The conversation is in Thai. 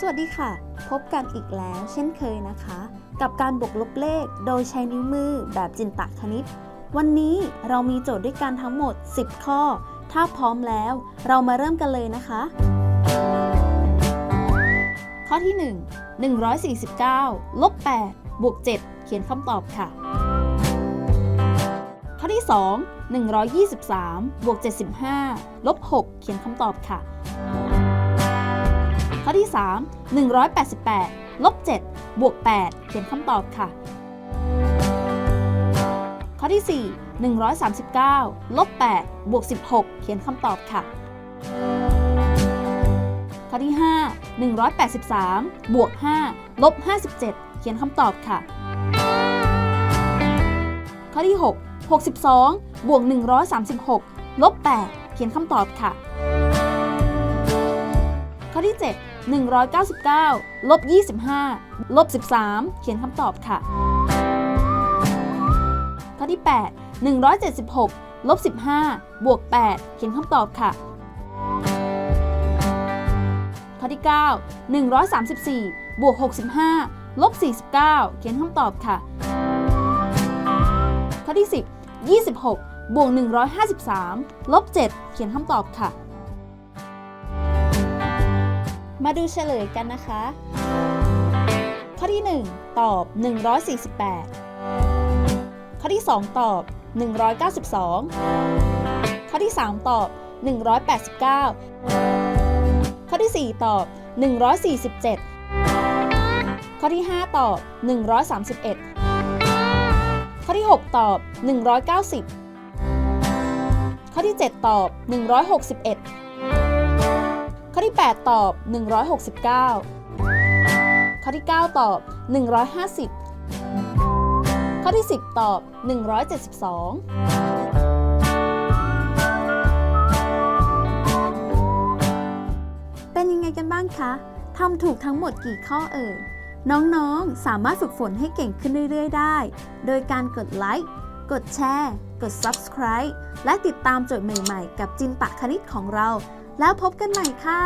สวัสดีค่ะ พบกันอีกแล้วเช่นเคยนะคะ กับการบวกลบเลขโดยใช้นิ้วมือแบบจินตคณิต วันนี้เรามีโจทย์ด้วยกันทั้งหมด 10 ข้อ ถ้าพร้อมแล้วเรามาเริ่มกันเลยนะคะ ข้อที่ 1 149ลบ8บวก7เขียนคำตอบค่ะ ข้อที่ 2 123บวก75ลบ6เขียนคำตอบค่ะ ข้อที่ 3 188ลบ7บวก8เขียนคำตอบค่ะ ข้อที่ 4 139ลบ8บวก16 เขียนคำตอบค่ะ ข้อที่ 5 183บวก5ลบ57 เขียนคำตอบค่ะ ข้อที่ 6 62บวก136ลบ8เขียนคำตอบค่ะ ที่ 7 199 ลบ 25 ลบ 13 เขียนคำตอบค่ะ ข้อที่ 8 176 ลบ 15 บวก 8 เขียนคำตอบค่ะ ข้อที่ 9 134 บวก 65 ลบ 49 เขียนคำตอบค่ะ ข้อที่ 10 26 บวก 153 ลบ 7 เขียนคำตอบค่ะ มาดูเฉลยกันนะคะ ข้อที่ 1 ตอบ 148 ข้อที่ 2 ตอบ 192 ข้อที่ 3 ตอบ 189 ข้อที่ 4 ตอบ 147 ข้อที่ 5 ตอบ 131 ข้อที่ 6 ตอบ 190 ข้อที่ 7 ตอบ 161 ข้อที่ 8 ตอบ 169 ข้อที่ 9 ตอบ 150 ข้อที่ 10 ตอบ 172เป็นยังไงกันบ้างคะ ทำถูกทั้งหมดกี่ข้อเอ่ย น้องๆ สามารถฝึกฝนให้เก่งขึ้นเรื่อยๆ ได้ โดยการกดไลค์ กดแชร์ กด Subscribe และติดตามโจทย์ใหม่ๆ กับจินตะคณิตของเรา แล้วพบกันใหม่ค่ะ